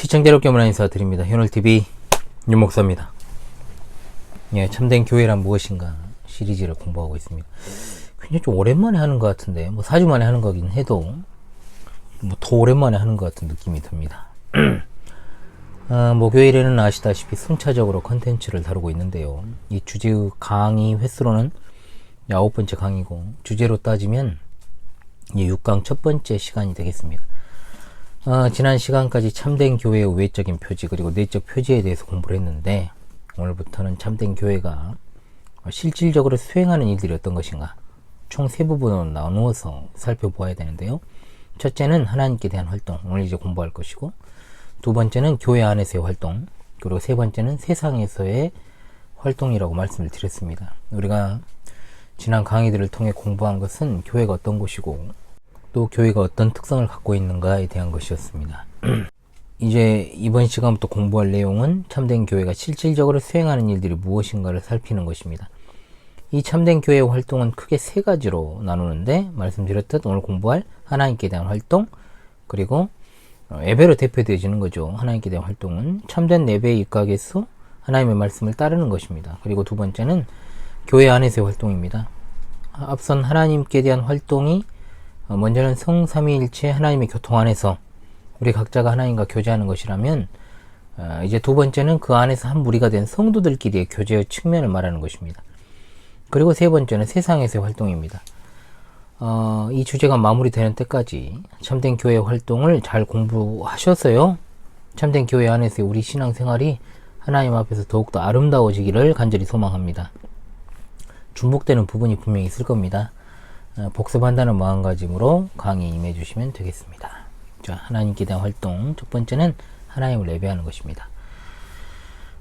시청자 여러분께 문화 인사드립니다. 현울TV 윤목사입니다. 예, 참된 교회란 무엇인가 시리즈를 공부하고 있습니다. 굉장히 좀 오랜만에 하는 것 같은데, 뭐 4주 만에 하는 거긴 해도, 뭐 더 오랜만에 하는 것 같은 느낌이 듭니다. 아, 목요일에는 아시다시피 순차적으로 컨텐츠를 다루고 있는데요. 이 주제의 강의 횟수로는 아홉 번째 강의고, 주제로 따지면 이 6강 첫 번째 시간이 되겠습니다. 어, 지난 시간까지 참된 교회의 외적인 표지 그리고 내적 표지에 대해서 공부를 했는데 오늘부터는 참된 교회가 실질적으로 수행하는 일들이 어떤 것인가 총 세 부분으로 나누어서 살펴보아야 되는데요. 첫째는 하나님께 대한 활동 오늘 이제 공부할 것이고 두 번째는 교회 안에서의 활동 그리고 세 번째는 세상에서의 활동이라고 말씀을 드렸습니다. 우리가 지난 강의들을 통해 공부한 것은 교회가 어떤 곳이고 또 교회가 어떤 특성을 갖고 있는가에 대한 것이었습니다. 이제 이번 시간부터 공부할 내용은 참된 교회가 실질적으로 수행하는 일들이 무엇인가를 살피는 것입니다. 이 참된 교회의 활동은 크게 세 가지로 나누는데 말씀드렸듯 오늘 공부할 하나님께 대한 활동 그리고 어, 예배로 대표되어지는 거죠. 하나님께 대한 활동은 참된 예배에 입각해서 하나님의 말씀을 따르는 것입니다. 그리고 두 번째는 교회 안에서의 활동입니다. 앞선 하나님께 대한 활동이 어, 먼저는 성삼위일체 하나님의 교통 안에서 우리 각자가 하나님과 교제하는 것이라면 어, 이제 두 번째는 그 안에서 한 무리가 된 성도들끼리의 교제의 측면을 말하는 것입니다. 그리고 세 번째는 세상에서의 활동입니다. 어, 이 주제가 마무리되는 때까지 참된 교회 활동을 잘 공부하셨어요. 참된 교회 안에서의 우리 신앙생활이 하나님 앞에서 더욱더 아름다워지기를 간절히 소망합니다. 중복되는 부분이 분명히 있을 겁니다. 어, 복습한다는 마음가짐으로 강의 임해 주시면 되겠습니다. 자, 하나님께 대한 활동. 첫 번째는 하나님을 예배하는 것입니다.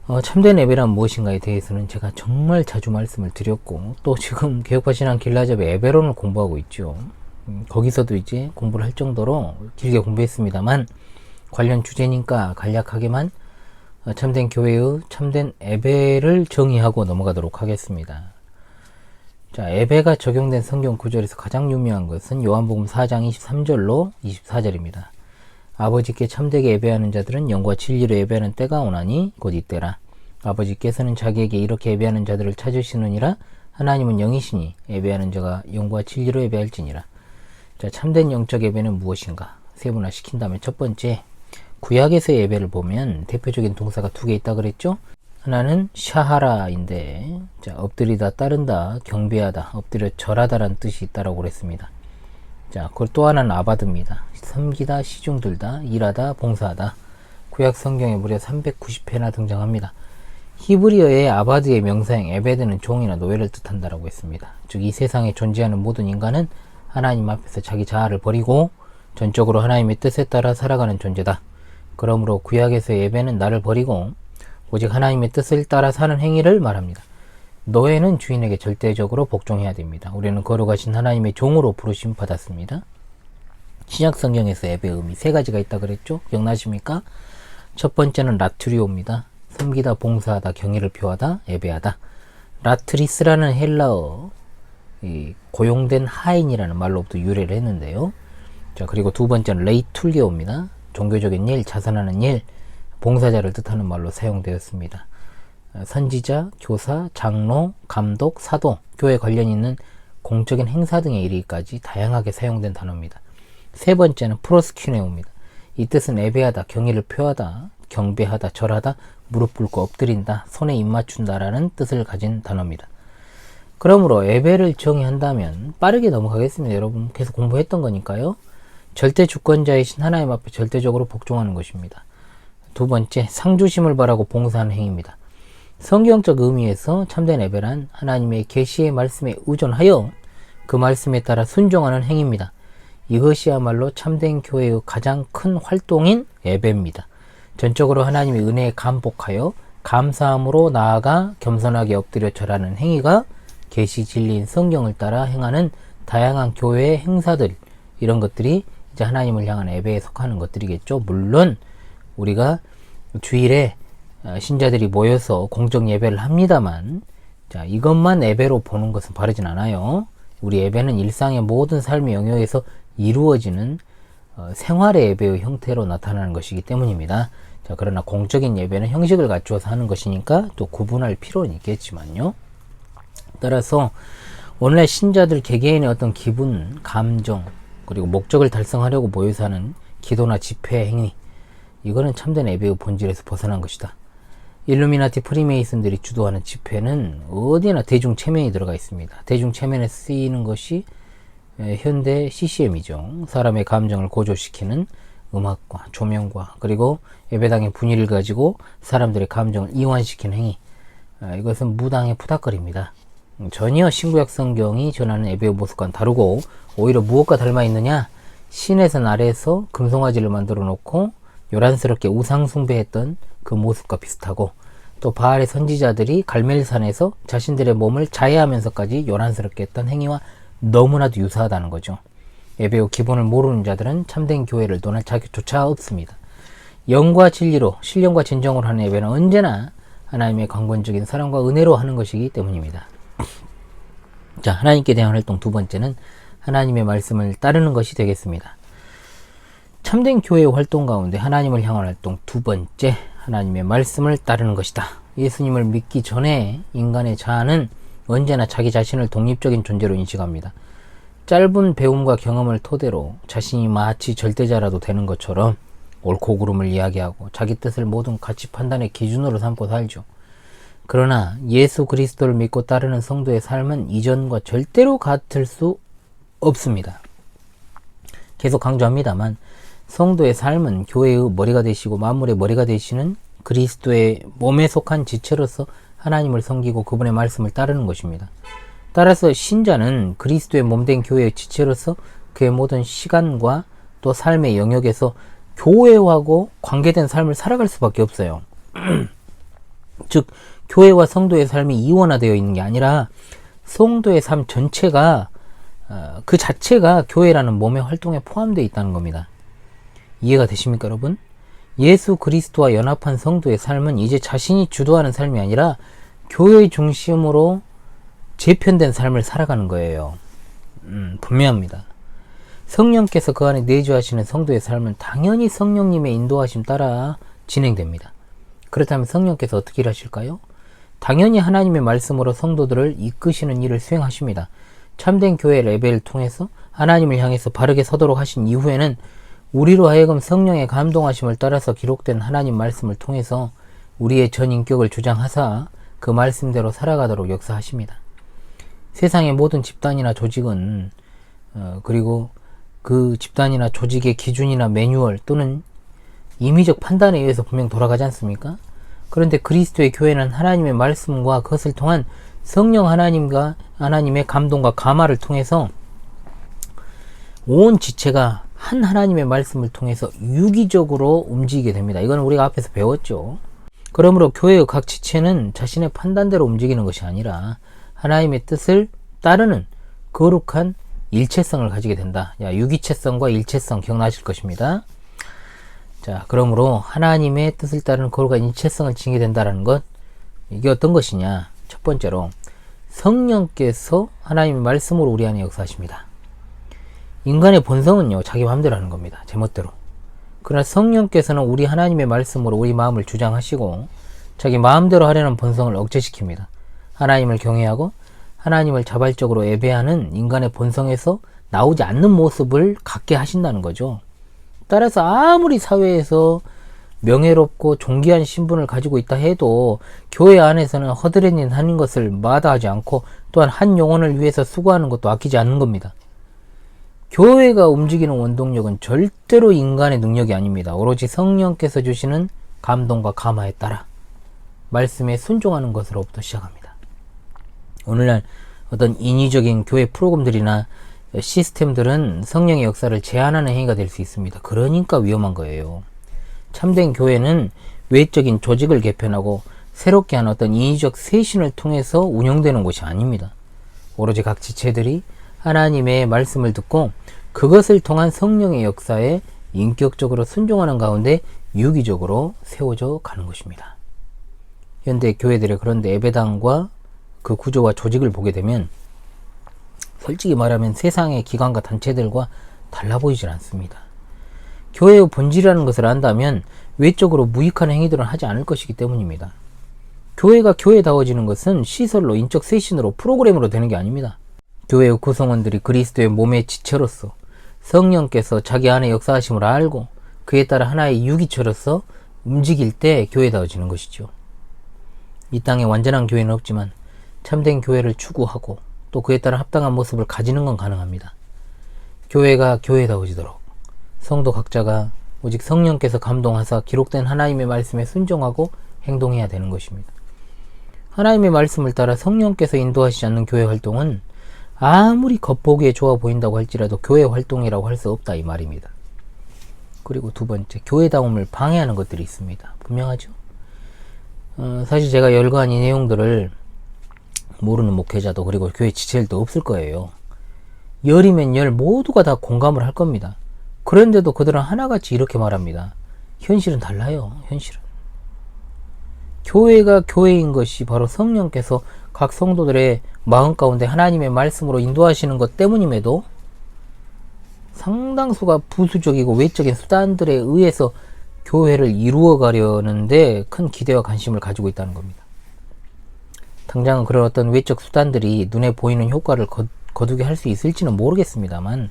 어, 참된 예배란 무엇인가에 대해서는 제가 정말 자주 말씀을 드렸고, 또 지금 개혁파 신앙 길라잡의 예배론을 공부하고 있죠. 음, 거기서도 이제 공부를 할 정도로 길게 공부했습니다만, 관련 주제니까 간략하게만 어, 참된 교회의 참된 예배를 정의하고 넘어가도록 하겠습니다. 자, 예배가 적용된 성경 구절에서 가장 유명한 것은 요한복음 4장 23절로 24절입니다. 아버지께 참되게 예배하는 자들은 영과 진리로 예배하는 때가 오나니 곧 이때라. 아버지께서는 자기에게 이렇게 예배하는 자들을 찾으시느니라. 하나님은 영이시니 예배하는 자가 영과 진리로 예배할지니라. 자, 참된 영적 예배는 무엇인가? 세분화 시킨다면 첫 번째, 구약에서 예배를 보면 대표적인 동사가 두 개 있다 그랬죠? 하나는 샤하라인데 자, 엎드리다 따른다 경배하다 엎드려 절하다라는 뜻이 있다라고 그랬습니다. 자, 그걸 또 하나는 아바드입니다. 섬기다, 시중 들다, 일하다, 봉사하다. 구약 성경에 무려 390회나 등장합니다. 히브리어의 아바드의 명사형 에베드는 종이나 노예를 뜻한다라고 했습니다. 즉 이 세상에 존재하는 모든 인간은 하나님 앞에서 자기 자아를 버리고 전적으로 하나님의 뜻에 따라 살아가는 존재다. 그러므로 구약에서 예배는 나를 버리고 오직 하나님의 뜻을 따라 사는 행위를 말합니다. 노예는 주인에게 절대적으로 복종해야 됩니다. 우리는 거룩하신 하나님의 종으로 부르심 받았습니다. 신약 성경에서 예배 의미 세 가지가 있다 그랬죠? 기억나십니까? 첫 번째는 라트리오입니다. 섬기다, 봉사하다, 경의를 표하다, 예배하다. 라트리스라는 헬라어 고용된 하인이라는 말로부터 유래를 했는데요. 자 그리고 두 번째는 레이툴게오입니다. 종교적인 일, 자선하는 일, 봉사자를 뜻하는 말로 사용되었습니다. 선지자, 교사, 장로, 감독, 사도, 교회 관련 있는 공적인 행사 등의 이르기까지 다양하게 사용된 단어입니다. 세 번째는 프로스큐네오입니다. 이 뜻은 예배하다, 경의를 표하다, 경배하다, 절하다, 무릎 꿇고 엎드린다, 손에 입 맞춘다라는 뜻을 가진 단어입니다. 그러므로 예배를 정의한다면 빠르게 넘어가겠습니다. 여러분 계속 공부했던 거니까요. 절대 주권자이신 하나님 앞에 절대적으로 복종하는 것입니다. 두 번째, 상주심을 바라고 봉사하는 행위입니다. 성경적 의미에서 참된 예배란 하나님의 계시의 말씀에 의존하여 그 말씀에 따라 순종하는 행위입니다. 이것이야말로 참된 교회의 가장 큰 활동인 예배입니다. 전적으로 하나님의 은혜에 감복하여 감사함으로 나아가 겸손하게 엎드려 절하는 행위가 계시 진리인 성경을 따라 행하는 다양한 교회의 행사들 이런 것들이 이제 하나님을 향한 예배에 속하는 것들이겠죠. 물론 우리가 주일에 어, 신자들이 모여서 공적 예배를 합니다만 자 이것만 예배로 보는 것은 바르진 않아요. 우리 예배는 일상의 모든 삶의 영역에서 이루어지는 어, 생활의 예배의 형태로 나타나는 것이기 때문입니다. 자, 그러나 공적인 예배는 형식을 갖추어서 하는 것이니까 또 구분할 필요는 있겠지만요. 따라서 오늘날 신자들 개개인의 어떤 기분, 감정, 그리고 목적을 달성하려고 모여서 하는 기도나 집회 행위, 이거는 참된 예배의 본질에서 벗어난 것이다. 일루미나티 프리메이슨들이 주도하는 집회는 어디나 대중 체면이 들어가 있습니다. 대중 체면에 쓰이는 것이 에, 현대 CCM이죠. 사람의 감정을 고조시키는 음악과 조명과 그리고 예배당의 분위기를 가지고 사람들의 감정을 이완시키는 행위. 아, 이것은 무당의 푸닥거리입니다. 음, 전혀 신구약 성경이 전하는 예배의 모습과는 다르고 오히려 무엇과 닮아 있느냐? 신에서 아래에서 금송아지를 만들어 놓고 요란스럽게 우상 숭배했던 그 모습과 비슷하고 또 바알의 선지자들이 갈멜산에서 자신들의 몸을 자해하면서까지 요란스럽게 했던 행위와 너무나도 유사하다는 거죠. 예배의 기본을 모르는 자들은 참된 교회를 논할 자격조차 없습니다. 영과 진리로 신령과 진정으로 하는 예배는 언제나 하나님의 강권적인 사랑과 은혜로 하는 것이기 때문입니다. 자, 하나님께 대한 활동 두 번째는 하나님의 말씀을 따르는 것이 되겠습니다. 참된 교회의 활동 가운데 하나님을 향한 활동 두 번째, 하나님의 말씀을 따르는 것이다. 예수님을 믿기 전에 인간의 자아는 언제나 자기 자신을 독립적인 존재로 인식합니다. 짧은 배움과 경험을 토대로 자신이 마치 절대자라도 되는 것처럼 옳고 그름을 이야기하고 자기 뜻을 모든 가치 판단의 기준으로 삼고 살죠. 그러나 예수 그리스도를 믿고 따르는 성도의 삶은 이전과 절대로 같을 수 없습니다. 계속 강조합니다만 성도의 삶은 교회의 머리가 되시고 만물의 머리가 되시는 그리스도의 몸에 속한 지체로서 하나님을 섬기고 그분의 말씀을 따르는 것입니다. 따라서 신자는 그리스도의 몸된 교회의 지체로서 그의 모든 시간과 또 삶의 영역에서 교회하고 관계된 삶을 살아갈 수밖에 없어요. 즉, 교회와 성도의 삶이 이원화되어 있는 게 아니라 성도의 삶 전체가 어, 그 자체가 교회라는 몸의 활동에 포함되어 있다는 겁니다. 이해가 되십니까, 여러분? 예수 그리스도와 연합한 성도의 삶은 이제 자신이 주도하는 삶이 아니라 교회 중심으로 재편된 삶을 살아가는 거예요. 음, 분명합니다. 성령께서 그 안에 내주하시는 성도의 삶은 당연히 성령님의 인도하심 따라 진행됩니다. 그렇다면 성령께서 어떻게 일하실까요? 당연히 하나님의 말씀으로 성도들을 이끄시는 일을 수행하십니다. 참된 교회 레벨을 통해서 하나님을 향해서 바르게 서도록 하신 이후에는 우리로 하여금 성령의 감동하심을 따라서 기록된 하나님 말씀을 통해서 우리의 전 인격을 주장하사 그 말씀대로 살아가도록 역사하십니다. 세상의 모든 집단이나 조직은 어, 그리고 그 집단이나 조직의 기준이나 매뉴얼 또는 임의적 판단에 의해서 분명 돌아가지 않습니까? 그런데 그리스도의 교회는 하나님의 말씀과 그것을 통한 성령 하나님과 하나님의 감동과 감화를 통해서 온 지체가 한 하나님의 말씀을 통해서 유기적으로 움직이게 됩니다. 이건 우리가 앞에서 배웠죠. 그러므로 교회의 각 지체는 자신의 판단대로 움직이는 것이 아니라 하나님의 뜻을 따르는 거룩한 일체성을 가지게 된다. 야, 유기체성과 일체성 기억나실 것입니다. 자, 그러므로 하나님의 뜻을 따르는 거룩한 일체성을 지니게 된다는 것, 이게 어떤 것이냐? 첫 번째로, 성령께서 하나님의 말씀으로 우리 안에 역사하십니다. 인간의 본성은요, 자기 마음대로 하는 겁니다. 제멋대로. 그러나 성령께서는 우리 하나님의 말씀으로 우리 마음을 주장하시고, 자기 마음대로 하려는 본성을 억제시킵니다. 하나님을 경외하고, 하나님을 자발적으로 예배하는 인간의 본성에서 나오지 않는 모습을 갖게 하신다는 거죠. 따라서 아무리 사회에서 명예롭고 존귀한 신분을 가지고 있다 해도 교회 안에서는 허드렛일 하는 것을 마다하지 않고 또한 한 영혼을 위해서 수고하는 것도 아끼지 않는 겁니다. 교회가 움직이는 원동력은 절대로 인간의 능력이 아닙니다. 오로지 성령께서 주시는 감동과 감화에 따라 말씀에 순종하는 것으로부터 시작합니다. 오늘날 어떤 인위적인 교회 프로그램들이나 시스템들은 성령의 역사를 제한하는 행위가 될 수 있습니다. 그러니까 위험한 거예요. 참된 교회는 외적인 조직을 개편하고 새롭게 한 어떤 인위적 쇄신을 통해서 운영되는 곳이 아닙니다. 오로지 각 지체들이 하나님의 말씀을 듣고 그것을 통한 성령의 역사에 인격적으로 순종하는 가운데 유기적으로 세워져 가는 것입니다. 현대 교회들의 그런데 예배당과 그 구조와 조직을 보게 되면 솔직히 말하면 세상의 기관과 단체들과 달라 보이질 않습니다. 교회의 본질이라는 것을 안다면 외적으로 무익한 행위들은 하지 않을 것이기 때문입니다. 교회가 교회다워지는 것은 시설로 인적 쇄신으로 프로그램으로 되는 게 아닙니다. 교회의 구성원들이 그리스도의 몸의 지체로서 성령께서 자기 안에 역사하심을 알고 그에 따라 하나의 유기체로서 움직일 때 교회다워지는 것이죠. 이 땅에 완전한 교회는 없지만 참된 교회를 추구하고 또 그에 따라 합당한 모습을 가지는 건 가능합니다. 교회가 교회다워지도록 성도 각자가 오직 성령께서 감동하사 기록된 하나님의 말씀에 순종하고 행동해야 되는 것입니다. 하나님의 말씀을 따라 성령께서 인도하시지 않는 교회 활동은 아무리 겉보기에 좋아 보인다고 할지라도 교회 활동이라고 할 수 없다 이 말입니다. 그리고 두 번째, 교회다움을 방해하는 것들이 있습니다. 분명하죠? 어, 사실 제가 열거한 이 내용들을 모르는 목회자도 그리고 교회 지체들도 없을 거예요. 열이면 열 모두가 다 공감을 할 겁니다. 그런데도 그들은 하나같이 이렇게 말합니다. 현실은 달라요. 현실은. 교회가 교회인 것이 바로 성령께서 각 성도들의 마음 가운데 하나님의 말씀으로 인도하시는 것 때문임에도 상당수가 부수적이고 외적인 수단들에 의해서 교회를 이루어 가려는데 큰 기대와 관심을 가지고 있다는 겁니다. 당장은 그런 어떤 외적 수단들이 눈에 보이는 효과를 거, 거두게 할 수 있을지는 모르겠습니다만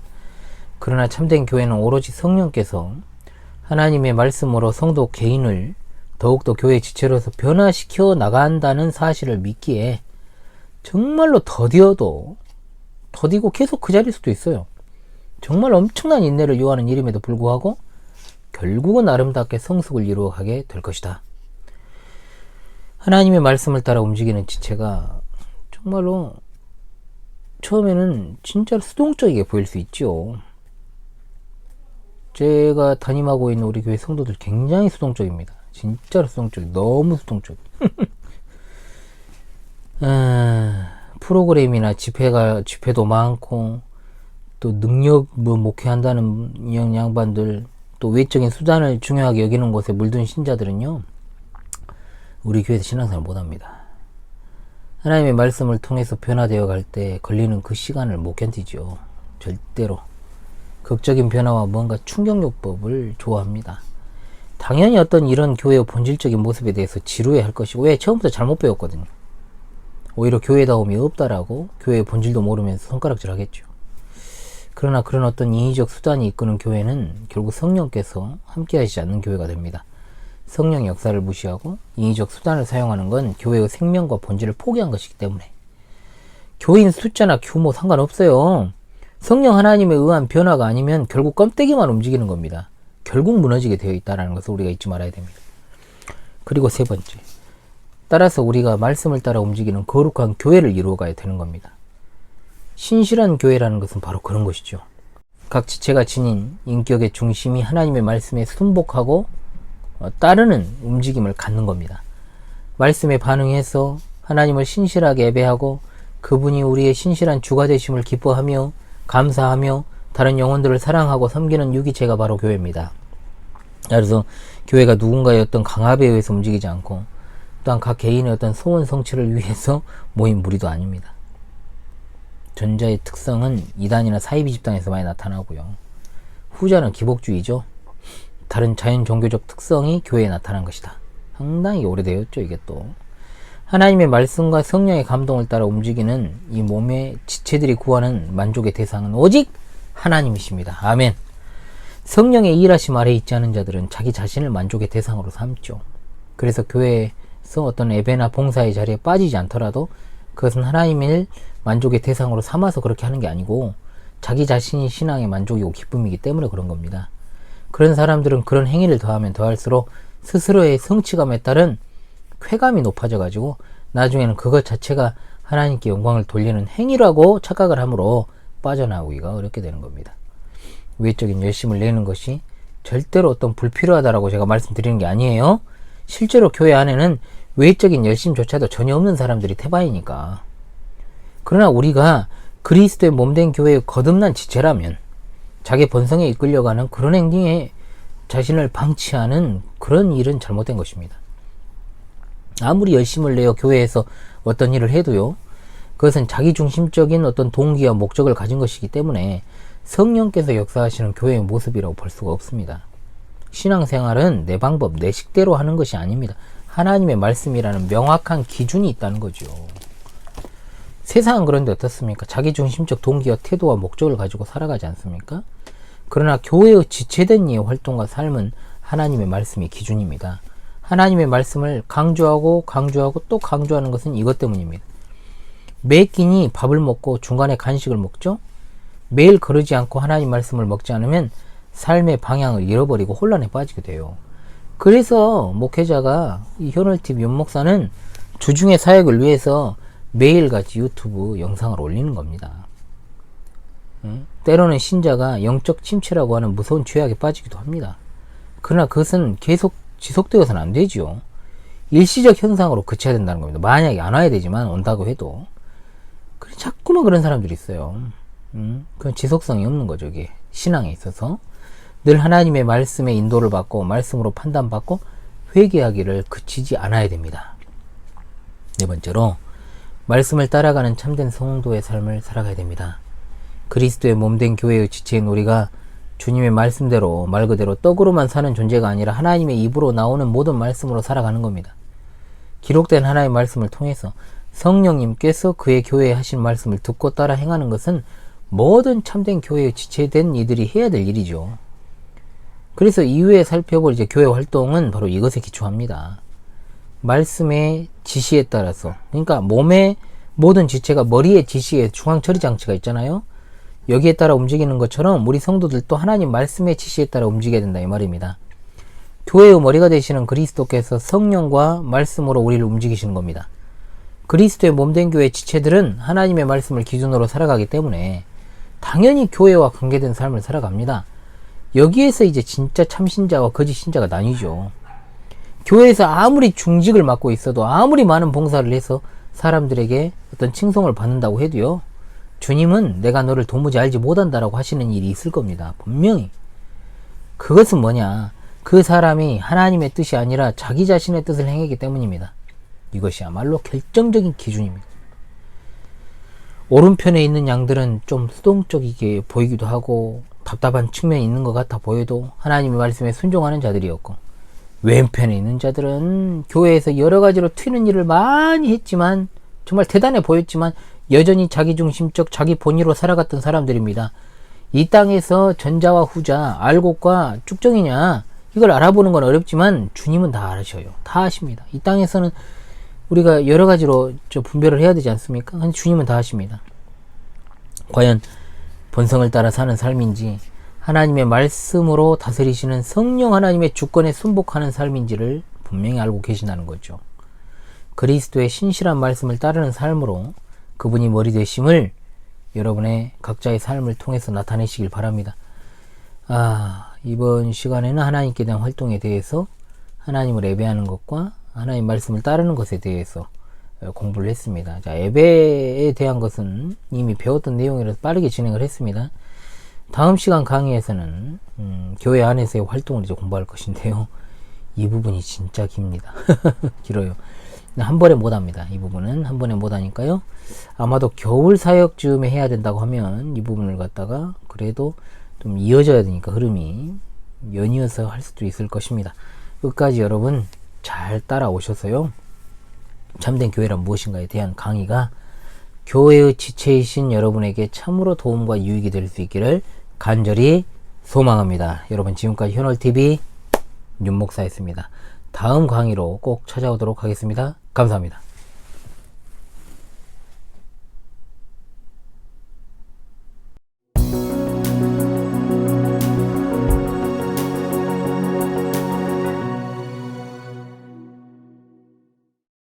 그러나 참된 교회는 오로지 성령께서 하나님의 말씀으로 성도 개인을 더욱더 교회 지체로서 변화시켜 나간다는 사실을 믿기에 정말로 더디어도 더디고 계속 그 자리일 수도 있어요. 정말 엄청난 인내를 요하는 일임에도 불구하고 결국은 아름답게 성숙을 이루어가게 될 것이다. 하나님의 말씀을 따라 움직이는 지체가 정말로 처음에는 진짜 수동적이게 보일 수 있죠. 제가 담임하고 있는 우리 교회 성도들 굉장히 수동적입니다. 진짜로 수동적, 너무 수동적. 아, 프로그램이나 집회가 집회도 많고 또 능력 뭐 목회한다는 양반들 또 외적인 수단을 중요하게 여기는 곳에 물든 신자들은요 우리 교회에서 신앙생활 못합니다. 하나님의 말씀을 통해서 변화되어 갈 때 걸리는 그 시간을 못 견디죠. 절대로. 극적인 변화와 뭔가 충격요법을 좋아합니다. 당연히 어떤 이런 교회의 본질적인 모습에 대해서 지루해 할 것이고, 왜? 처음부터 잘못 배웠거든요. 오히려 교회다움이 없다라고 교회의 본질도 모르면서 손가락질 하겠죠. 그러나 그런 어떤 인위적 수단이 이끄는 교회는 결국 성령께서 함께 하시지 않는 교회가 됩니다. 성령 역사를 무시하고 인위적 수단을 사용하는 건 교회의 생명과 본질을 포기한 것이기 때문에 교인 숫자나 규모 상관없어요. 성령 하나님에 의한 변화가 아니면 결국 껌때기만 움직이는 겁니다. 결국 무너지게 되어 있다는 것을 우리가 잊지 말아야 됩니다. 그리고 세 번째. 따라서 우리가 말씀을 따라 움직이는 거룩한 교회를 이루어가야 되는 겁니다. 신실한 교회라는 것은 바로 그런 것이죠. 각 지체가 지닌 인격의 중심이 하나님의 말씀에 순복하고 어, 따르는 움직임을 갖는 겁니다. 말씀에 반응해서 하나님을 신실하게 예배하고 그분이 우리의 신실한 주가 되심을 기뻐하며 감사하며 다른 영혼들을 사랑하고 섬기는 유기체가 바로 교회입니다. 그래서 교회가 누군가의 어떤 강압에 의해서 움직이지 않고 또한 각 개인의 어떤 소원 성취를 위해서 모인 무리도 아닙니다. 전자의 특성은 이단이나 사이비 집단에서 많이 나타나고요. 후자는 기복주의죠. 다른 자연 종교적 특성이 교회에 나타난 것이다. 상당히 오래되었죠, 이게 또. 하나님의 말씀과 성령의 감동을 따라 움직이는 이 몸의 지체들이 구하는 만족의 대상은 오직 하나님이십니다. 아멘. 성령의 일하심 아래 있지 않은 자들은 자기 자신을 만족의 대상으로 삼죠. 그래서 교회에 서 어떤 예배나 봉사의 자리에 빠지지 않더라도 그것은 하나님의 만족의 대상으로 삼아서 그렇게 하는 게 아니고 자기 자신이 신앙의 만족이고 기쁨이기 때문에 그런 겁니다. 그런 사람들은 그런 행위를 더하면 더할수록 스스로의 성취감에 따른 쾌감이 높아져 가지고 나중에는 그것 자체가 하나님께 영광을 돌리는 행위라고 착각을 하므로 빠져나오기가 어렵게 되는 겁니다. 외적인 열심을 내는 것이 절대로 어떤 불필요하다라고 제가 말씀드리는 게 아니에요. 실제로 교회 안에는 외적인 열심조차도 전혀 없는 사람들이 태반이니까. 그러나 우리가 그리스도의 몸된 교회의 거듭난 지체라면 자기 본성에 이끌려가는 그런 행동에 자신을 방치하는 그런 일은 잘못된 것입니다. 아무리 열심을 내어 교회에서 어떤 일을 해도요, 그것은 자기 중심적인 어떤 동기와 목적을 가진 것이기 때문에 성령께서 역사하시는 교회의 모습이라고 볼 수가 없습니다. 신앙생활은 내 방법, 내 식대로 하는 것이 아닙니다. 하나님의 말씀이라는 명확한 기준이 있다는 거죠. 세상은 그런데 어떻습니까? 자기중심적 동기와 태도와 목적을 가지고 살아가지 않습니까? 그러나 교회의 지체된 이의 활동과 삶은 하나님의 말씀이 기준입니다. 하나님의 말씀을 강조하고 강조하고 또 강조하는 것은 이것 때문입니다. 매 끼니 밥을 먹고 중간에 간식을 먹죠? 매일 거르지 않고 하나님 말씀을 먹지 않으면 삶의 방향을 잃어버리고 혼란에 빠지게 돼요. 그래서 목회자가 이 현월TV 윤목사는 주중의 사역을 위해서 매일같이 유튜브 영상을 올리는 겁니다. 응? 때로는 신자가 영적 침체라고 하는 무서운 죄악에 빠지기도 합니다. 그러나 그것은 계속 지속되어서는 안 되지요. 일시적 현상으로 그쳐야 된다는 겁니다. 만약에 안 와야 되지만 온다고 해도. 그래, 자꾸만 그런 사람들이 있어요. 음, 그건 지속성이 없는 거죠, 이게. 신앙에 있어서. 늘 하나님의 말씀의 인도를 받고, 말씀으로 판단받고, 회개하기를 그치지 않아야 됩니다. 네 번째로, 말씀을 따라가는 참된 성도의 삶을 살아가야 됩니다. 그리스도의 몸된 교회의 지체인 우리가 주님의 말씀대로 말 그대로 떡으로만 사는 존재가 아니라 하나님의 입으로 나오는 모든 말씀으로 살아가는 겁니다. 기록된 하나의 말씀을 통해서 성령님께서 그의 교회에 하신 말씀을 듣고 따라 행하는 것은 모든 참된 교회에 지체된 이들이 해야 될 일이죠. 그래서 이후에 살펴볼 이제 교회 활동은 바로 이것에 기초합니다. 말씀의 지시에 따라서 그러니까 몸의 모든 지체가 머리의 지시에 중앙 처리 장치가 있잖아요. 여기에 따라 움직이는 것처럼 우리 성도들도 하나님 말씀의 지시에 따라 움직여야 된다 이 말입니다. 교회의 머리가 되시는 그리스도께서 성령과 말씀으로 우리를 움직이시는 겁니다. 그리스도의 몸된 교회 지체들은 하나님의 말씀을 기준으로 살아가기 때문에 당연히 교회와 관계된 삶을 살아갑니다. 여기에서 이제 진짜 참신자와 거짓 신자가 나뉘죠. 교회에서 아무리 중직을 맡고 있어도 아무리 많은 봉사를 해서 사람들에게 어떤 칭송을 받는다고 해도요. 주님은 내가 너를 도무지 알지 못한다라고 하시는 일이 있을 겁니다. 분명히. 그것은 뭐냐? 그 사람이 하나님의 뜻이 아니라 자기 자신의 뜻을 행하기 때문입니다. 이것이야말로 결정적인 기준입니다. 오른편에 있는 양들은 좀 수동적이게 보이기도 하고 답답한 측면이 있는 것 같아 보여도 하나님의 말씀에 순종하는 자들이었고 왼편에 있는 자들은 교회에서 여러 가지로 튀는 일을 많이 했지만 정말 대단해 보였지만 여전히 자기중심적 자기 본의로 살아갔던 사람들입니다. 이 땅에서 전자와 후자, 알곡과 쭉정이냐 이걸 알아보는 건 어렵지만 주님은 다 아셔요. 다 아십니다. 이 땅에서는 우리가 여러 가지로 저 분별을 해야 되지 않습니까? 주님은 다 아십니다. 과연 본성을 따라 사는 삶인지 하나님의 말씀으로 다스리시는 성령 하나님의 주권에 순복하는 삶인지를 분명히 알고 계신다는 거죠. 그리스도의 신실한 말씀을 따르는 삶으로 그분이 머리 되심을 여러분의 각자의 삶을 통해서 나타내시길 바랍니다. 아, 이번 시간에는 하나님께 대한 활동에 대해서 하나님을 예배하는 것과 하나님 말씀을 따르는 것에 대해서 공부를 했습니다. 자, 예배에 대한 것은 이미 배웠던 내용이라서 빠르게 진행을 했습니다. 다음 시간 강의에서는 음, 교회 안에서의 활동을 이제 공부할 것인데요. 이 부분이 진짜 깁니다. 길어요. 한 번에 못 합니다. 이 부분은 한 번에 못 하니까요. 아마도 겨울 사역쯤에 해야 된다고 하면 이 부분을 갖다가 그래도 좀 이어져야 되니까 흐름이 연이어서 할 수도 있을 것입니다. 끝까지 여러분 잘 따라오셔서요. 참된 교회란 무엇인가에 대한 강의가 교회의 지체이신 여러분에게 참으로 도움과 유익이 될 수 있기를 간절히 소망합니다. 여러분 지금까지 현월TV 윤목사였습니다. 다음 강의로 꼭 찾아오도록 하겠습니다. 감사합니다.